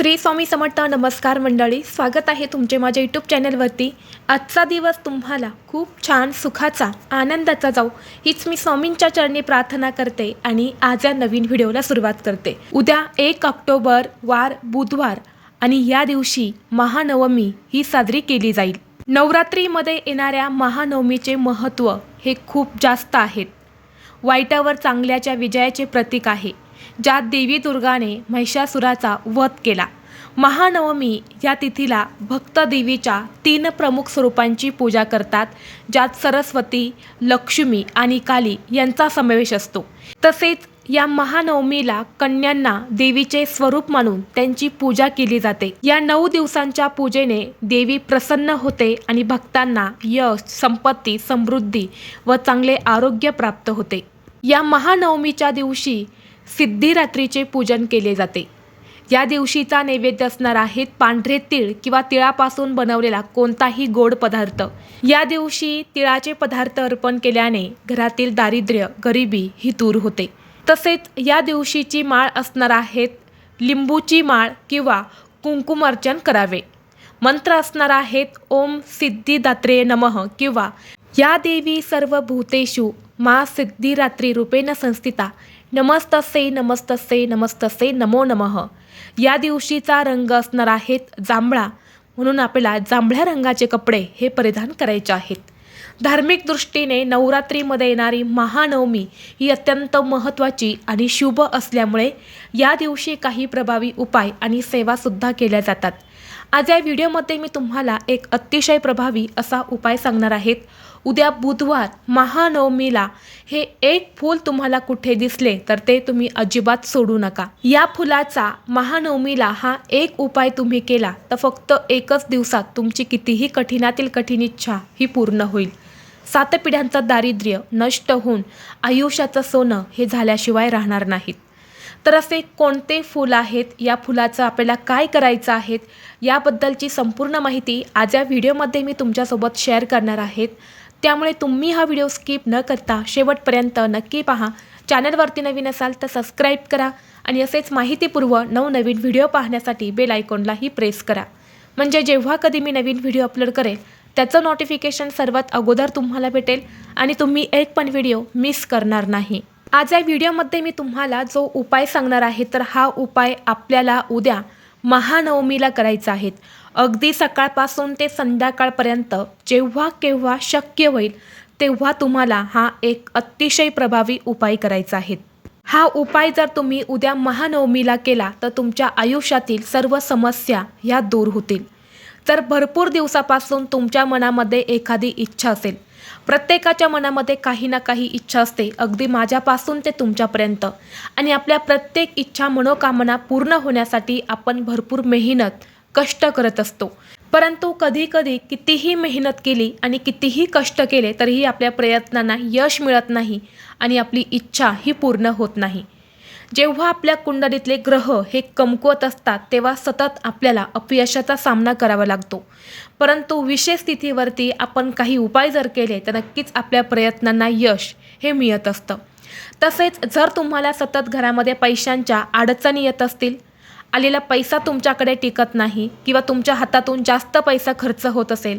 श्री स्वामी समर्थ नमस्कार मंडळी स्वागत आहे तुमचे माझ्या यूट्यूब चॅनलवरती. आजचा दिवस तुम्हाला खूप छान सुखाचा आनंदाचा जाऊ हीच मी स्वामींच्या चरणी प्रार्थना करते आणि आज या नवीन व्हिडिओला सुरुवात करते. उद्या एक ऑक्टोबर वार बुधवार आणि या दिवशी महानवमी ही साजरी केली जाईल. नवरात्रीमध्ये येणाऱ्या महानवमीचे महत्त्व हे खूप जास्त आहेत. वाईटावर चांगल्याच्या विजयाचे प्रतीक आहे. ज्यात देवी दुर्गाने महिषासुराचा वध केला. महानवमी या तिथीला भक्त देवीच्या तीन प्रमुख स्वरूपांची पूजा करतात ज्यात सरस्वती लक्ष्मी आणि काली यांचा समावेश असतो. तसेच या महानवमीला कन्यांना देवीचे स्वरूप मानून त्यांची पूजा केली जाते. या नऊ दिवसांच्या पूजेने देवी प्रसन्न होते आणि भक्तांना यश संपत्ती समृद्धी व चांगले आरोग्य प्राप्त होते. या महानवमीच्या दिवशी सिद्धिरात्रीचे पूजन केले जाते. या दिवशीचा नैवेद्य असणार आहेत पांढरे तीळ किंवा तिळापासून बनवलेला कोणताही गोड पदार्थ. या दिवशी तिळाचे पदार्थ अर्पण केल्याने घरातील दारिद्र्य गरिबी ही दूर होते. तसेच या दिवशीची माळ असणार आहेत लिंबूची माळ किंवा कुंकुमार्चन करावे. मंत्र असणार आहेत ओम सिद्धिदात्रे नमः किंवा या देवी सर्व भूतेषु मा सिद्धिरात्री रूपेण संस्थिता नमस्तसे नमस्तसे नमस्तसे नमो नमः. या दिवशीचा रंग असणार आहेत जांभळा. म्हणून आपल्याला जांभळ्या रंगाचे कपडे हे परिधान करायचे आहेत. धार्मिक दृष्टीने नवरात्रीमध्ये येणारी महानवमी ही अत्यंत महत्त्वाची आणि शुभ असल्यामुळे या दिवशी काही प्रभावी उपाय आणि सेवासुद्धा केल्या जातात. आज या व्हिडिओमध्ये मी तुम्हाला एक अतिशय प्रभावी असा उपाय सांगणार आहेत उद्या बुधवार महानवमीला हे एक फूल तुम्हाला कुठे दिसले तर ते तुम्ही अजिबात सोडू नका. या फुलाचा महानवमीला हा एक उपाय तुम्ही केला तर फक्त एकच दिवसात तुमची कितीही कठीणातील कठीण इच्छा ही पूर्ण होईल. सात पिढ्यांचं दारिद्र्य नष्ट होऊन आयुष्याचं सोनं हे झाल्याशिवाय राहणार नाहीत. तर असे कोणते फूल आहेत? या फुलाचं आपल्याला काय करायचं आहेत? याबद्दलची संपूर्ण माहिती आज या व्हिडिओमध्ये मी तुमच्यासोबत शेअर करणार आहेत. त्यामुळे तुम्ही हा व्हिडिओ स्किप न करता शेवटपर्यंत नक्की पहा. चॅनलवरती नवीन असाल तर सबस्क्राईब करा आणि असेच माहितीपूर्व नवनवीन व्हिडिओ पाहण्यासाठी बेल आयकॉनलाही प्रेस करा. म्हणजे जेव्हा कधी मी नवीन व्हिडिओ अपलोड करेल त्याचं नोटिफिकेशन सर्वात अगोदर तुम्हाला भेटेल आणि तुम्ही एक पण व्हिडिओ मिस करणार नाही. आज या व्हिडिओमध्ये मी तुम्हाला जो उपाय सांगणार आहे तर हा उपाय आपल्याला उद्या महानवमीला करायचा आहे. अगदी सकाळपासून ते संध्याकाळपर्यंत जेव्हा केव्हा शक्य होईल तेव्हा तुम्हाला हा एक अतिशय प्रभावी उपाय करायचा आहे. हा उपाय जर तुम्ही उद्या महानवमीला केला तर तुमच्या आयुष्यातील सर्व समस्या ह्या दूर होतील. तर भरपूर दिवसापासून तुमच्या मनामध्ये एखादी इच्छा असेल. प्रत्येकाच्या मनामध्ये काही ना काही इच्छा असते अगदी माझ्यापासून ते तुमच्यापर्यंत. आणि आपल्या प्रत्येक इच्छा मनोकामना पूर्ण होण्यासाठी आपण भरपूर मेहनत कष्ट करत असतो. परंतु कधी कधी कितीही मेहनत केली आणि कितीही कष्ट केले तरीही आपल्या प्रयत्नांना यश मिळत नाही आणि आपली इच्छा ही पूर्ण होत नाही. जेव्हा आपल्या कुंडलीतले ग्रह हे कमकुवत असतात तेव्हा सतत आपल्याला अपयशाचा सामना करावा लागतो. परंतु विशेष स्थितीवरती आपण काही उपाय जर केले तर नक्कीच आपल्या प्रयत्नांना यश हे मिळत असतं. तसेच जर तुम्हाला सतत घरामध्ये पैशांच्या अडचणी येत असतील आलेला पैसा तुमच्याकडे टिकत नाही किंवा तुमच्या हातातून जास्त पैसा खर्च होत असेल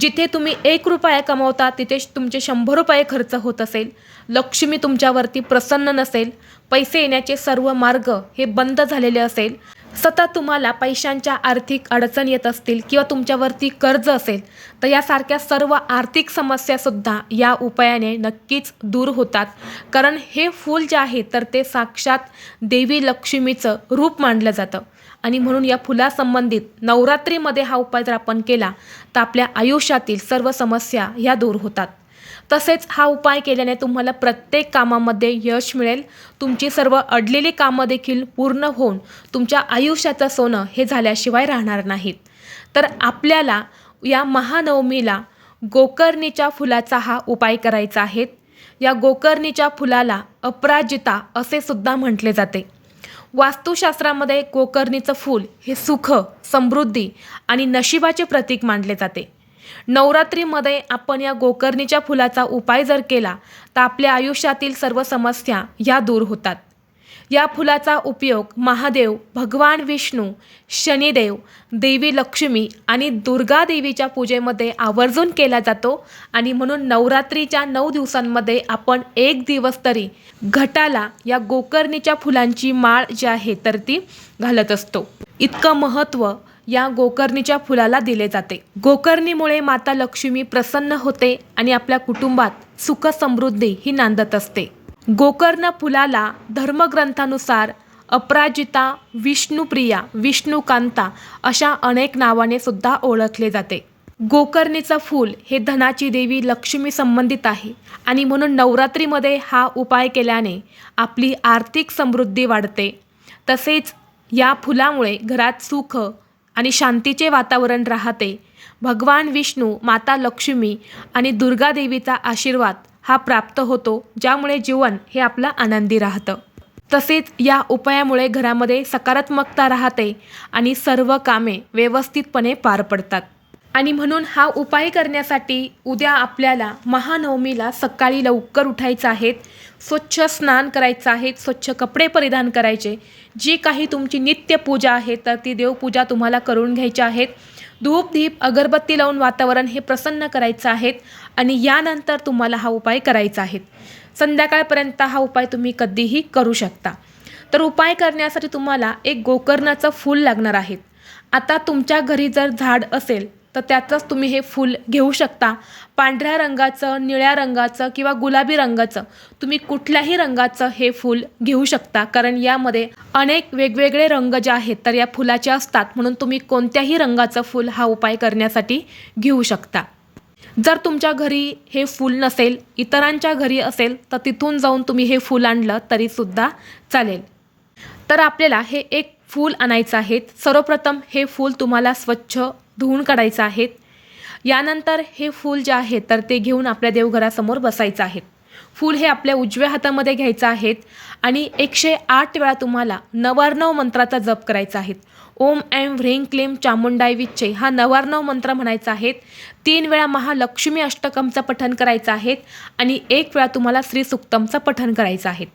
जिथे तुम्ही एक रुपया कमवता तिथे तुमचे शंभर रुपये खर्च होत असेल. लक्ष्मी तुमच्यावरती प्रसन्न नसेल. पैसे येण्याचे सर्व मार्ग हे बंद झालेले असेल. सतत तुम्हाला पैशांच्या आर्थिक अडचण येत असतील किंवा तुमच्यावरती कर्ज असेल तर यासारख्या सर्व आर्थिक समस्यासुद्धा या उपायाने नक्कीच दूर होतात. कारण हे फूल जे आहे तर ते साक्षात देवी लक्ष्मीचं रूप मानलं जातं. आणि म्हणून या फुलासंबंधित नवरात्रीमध्ये हा उपाय जर आपण केला तर आपल्या आयुष्यातील सर्व समस्या ह्या दूर होतात. तसेच हा उपाय केल्याने तुम्हाला प्रत्येक कामामध्ये यश मिळेल. तुमची सर्व अडलेली कामं देखील पूर्ण होऊन तुमच्या आयुष्याचं सोनं हे झाल्याशिवाय राहणार नाहीत. तर आपल्याला या महानवमीला गोकर्णीच्या फुलाचा हा उपाय करायचा आहे. या गोकर्णीच्या फुलाला अपराजिता असे सुद्धा म्हटले जाते. वास्तुशास्त्रामध्ये गोकर्णीचं फूल हे सुख समृद्धी आणि नशिबाचे प्रतीक मानले जाते. नवरात्रीमध्ये आपण या गोकर्णीच्या फुलाचा उपाय जर केला तर आपल्या आयुष्यातील सर्व समस्या ह्या दूर होतात. या फुलाचा उपयोग महादेव भगवान विष्णू शनिदेव देवी लक्ष्मी आणि दुर्गा देवीच्या पूजेमध्ये आवर्जून केला जातो आणि म्हणून नवरात्रीच्या नऊ दिवसांमध्ये आपण एक दिवस तरी घटाला या गोकर्णीच्या फुलांची माळ जी आहे तर ती घालत असतो. इतकं महत्त्व या गोकर्णीच्या फुलाला दिले जाते. गोकर्णीमुळे माता लक्ष्मी प्रसन्न होते आणि आपल्या कुटुंबात सुख समृद्धी ही नांदत असते. गोकर्ण फुलाला धर्मग्रंथानुसार अपराजिता विष्णुप्रिया विष्णुकांता अशा अनेक नावाने सुद्धा ओळखले जाते. गोकर्णीचं फूल हे धनाची देवी लक्ष्मी संबंधित आहे आणि म्हणून नवरात्रीमध्ये हा उपाय केल्याने आपली आर्थिक समृद्धी वाढते. तसेच या फुलामुळे घरात सुख आणि शांतीचे वातावरण राहते. भगवान विष्णू माता लक्ष्मी आणि दुर्गा देवीचा आशीर्वाद हा प्राप्त होतो ज्यामुळे जीवन हे आपलं आनंदी राहतं. तसेच या उपायामुळे घरामध्ये सकारात्मकता राहते आणि सर्व कामे व्यवस्थितपणे पार पडतात. आणि म्हणून हा उपाय करण्यासाठी उद्या आपल्याला महानवमीला सकाळी लवकर उठायचं आहेत स्वच्छ स्नान करायचं आहे स्वच्छ कपडे परिधान करायचे. जी काही तुमची नित्य पूजा आहे तर ती देवपूजा तुम्हाला करून घ्यायची आहेत. धूप दीप अगरबत्ती लावून वातावरण हे प्रसन्न करायचं आहे आणि यानंतर तुम्हाला हा उपाय करायचा आहे. संध्याकाळपर्यंत हा उपाय तुम्ही कधीही करू शकता. तर उपाय करण्यासाठी तुम्हाला एक गोकर्णाचं फूल लागणार आहे. आता तुमच्या घरी जर झाड असेल तर त्याचंच तुम्ही हे फूल घेऊ शकता. पांढऱ्या रंगाचं निळ्या रंगाचं किंवा गुलाबी रंगाचं तुम्ही कुठल्याही रंगाचं हे फूल घेऊ शकता. कारण यामध्ये अनेक वेगवेगळे रंग जे आहेत तर या फुलाचे असतात. म्हणून तुम्ही कोणत्याही रंगाचं फूल हा उपाय करण्यासाठी घेऊ शकता. जर तुमच्या घरी हे फूल नसेल इतरांच्या घरी असेल तर तिथून जाऊन तुम्ही हे फूल आणलं तरीसुद्धा चालेल. तर आपल्याला हे एक फूल आणायचं आहे. सर्वप्रथम हे फूल तुम्हाला स्वच्छ धुवून काढायचं आहे यानंतर हे फूल जे आहे तर ते घेऊन आपल्या देवघरासमोर बसायचं आहे फूल हे आपल्या उजव्या हातामध्ये घ्यायचं आहे आणि एकशे आठ वेळा तुम्हाला नवार्णव मंत्राचा जप करायचा आहे. ओम ऐं ह्रीं क्लेम चामुंडाय विच्चे हा नवार्णव मंत्र म्हणायचा आहे. तीन वेळा महालक्ष्मी अष्टकमचं पठण करायचं आहे आणि एक वेळा तुम्हाला श्री सुक्तमचं पठण करायचं आहे.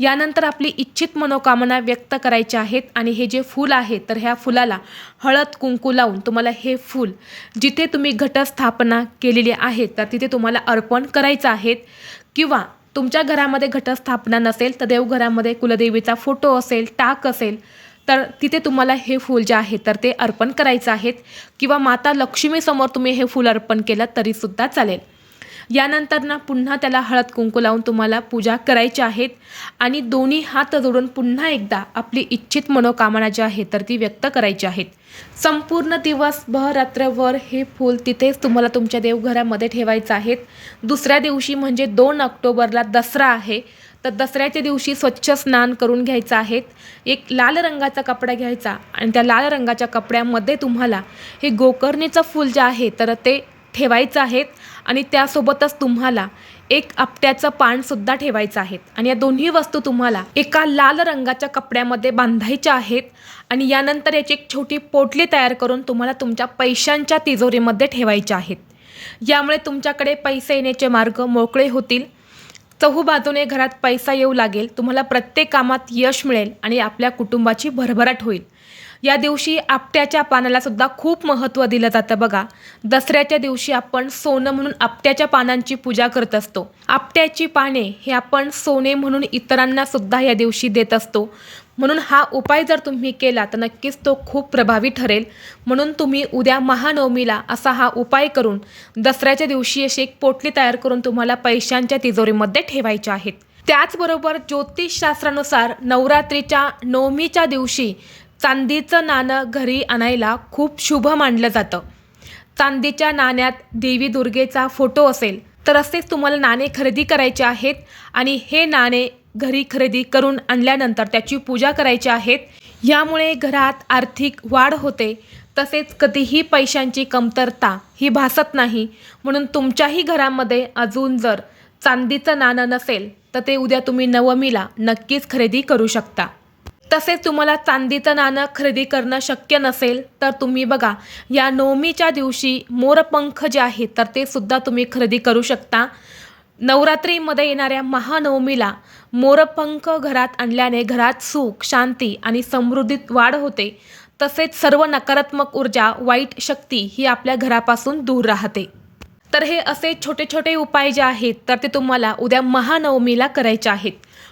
यानंतर आपली इच्छित मनोकामना व्यक्त करायच्या आहेत आणि हे जे फूल आहे तर ह्या फुलाला हळद कुंकू लावून तुम्हाला हे फूल जिथे तुम्ही घटस्थापना केलेली आहे तर तिथे तुम्हाला अर्पण करायचं आहेत. किंवा तुमच्या घरामध्ये घटस्थापना नसेल तर देवघरामध्ये कुलदेवीचा फोटो असेल टाक असेल तर तिथे तुम्हाला हे फूल जे आहे तर ते अर्पण करायचं आहेत. किंवा माता लक्ष्मीसमोर तुम्ही हे फूल अर्पण केलं तरीसुद्धा चालेल. यानंतर ना पुन्हा त्याला हळद कुंकू लावून तुम्हाला पूजा करायची आहेत. आणि दोन्ही हात जोडून पुन्हा एकदा आपली इच्छित मनोकामना जी आहे तर ती व्यक्त करायची आहेत. संपूर्ण दिवसभर रात्रभर हे फूल तिथेच तुम्हाला तुमच्या देवघरामध्ये ठेवायचं आहेत. दुसऱ्या दिवशी म्हणजे दोन ऑक्टोबरला दसरा आहे तर दसऱ्याच्या दिवशी स्वच्छ स्नान करून घ्यायचं आहेत. एक लाल रंगाचा कपडा घ्यायचा आणि त्या लाल रंगाच्या कपड्यामध्ये तुम्हाला हे गोकर्णीचं फूल जे आहे तर ते ठेवायचं आहेत. आणि त्यासोबतच तुम्हाला एक आपट्याचं पानसुद्धा ठेवायचं आहे. आणि या दोन्ही वस्तू तुम्हाला एका लाल रंगाच्या कपड्यामध्ये बांधायच्या आहेत. आणि यानंतर याची एक छोटी पोटली तयार करून तुम्हाला तुमच्या पैशांच्या तिजोरीमध्ये ठेवायच्या आहेत. यामुळे तुमच्याकडे पैसे येण्याचे मार्ग मोकळे होतील. चहू बाजूने घरात पैसा येऊ लागेल. तुम्हाला प्रत्येक कामात यश मिळेल आणि आपल्या कुटुंबाची भरभराट होईल. या दिवशी आपट्याच्या पानाला सुद्धा खूप महत्त्व दिलं जातं बघा. दसऱ्याच्या दिवशी आपण सोनं म्हणून आपट्याच्या पानांची पूजा करत असतो. आपट्याची पाने हे आपण सोने म्हणून इतरांना सुद्धा या दिवशी देत असतो. म्हणून हा उपाय जर तुम्ही केला तर नक्कीच तो खूप प्रभावी ठरेल. म्हणून तुम्ही उद्या महानवमीला असा हा उपाय करून दसऱ्याच्या दिवशी अशी एक पोटली तयार करून तुम्हाला पैशांच्या तिजोरीमध्ये ठेवायच्या आहेत. त्याचबरोबर ज्योतिषशास्त्रानुसार नवरात्रीच्या नवमीच्या दिवशी चांदीचं नाणं घरी आणायला खूप शुभ मानलं जातं. चांदीच्या नाण्यात देवी दुर्गेचा फोटो असेल तर असेच तुम्हाला नाणे खरेदी करायचे आहेत आणि हे नाणे घरी खरेदी करून आणल्यानंतर त्याची पूजा करायची आहेत. यामुळे घरात आर्थिक वाढ होते तसेच कधीही पैशांची कमतरता ही भासत नाही. म्हणून तुमच्याही घरामध्ये अजून जर चांदीचं नाणं नसेल तर ते उद्या तुम्ही नवमीला नक्कीच खरेदी करू शकता. तसेच तुम्हाला चांदीचं नाणं खरेदी करणं शक्य नसेल तर तुम्ही बघा या नवमीच्या दिवशी मोरपंख जे आहेत तर ते सुद्धा तुम्ही खरेदी करू शकता. नवरात्रीमध्ये येणाऱ्या महानवमीला मोरपंख घरात आणल्याने घरात सुख शांती आणि समृद्धीत वाढ होते. तसेच सर्व नकारात्मक ऊर्जा वाईट शक्ती ही आपल्या घरापासून दूर राहते. तर हे असे छोटे छोटे उपाय जे आहेत तर ते तुम्हाला उद्या महानवमीला करायचे आहेत.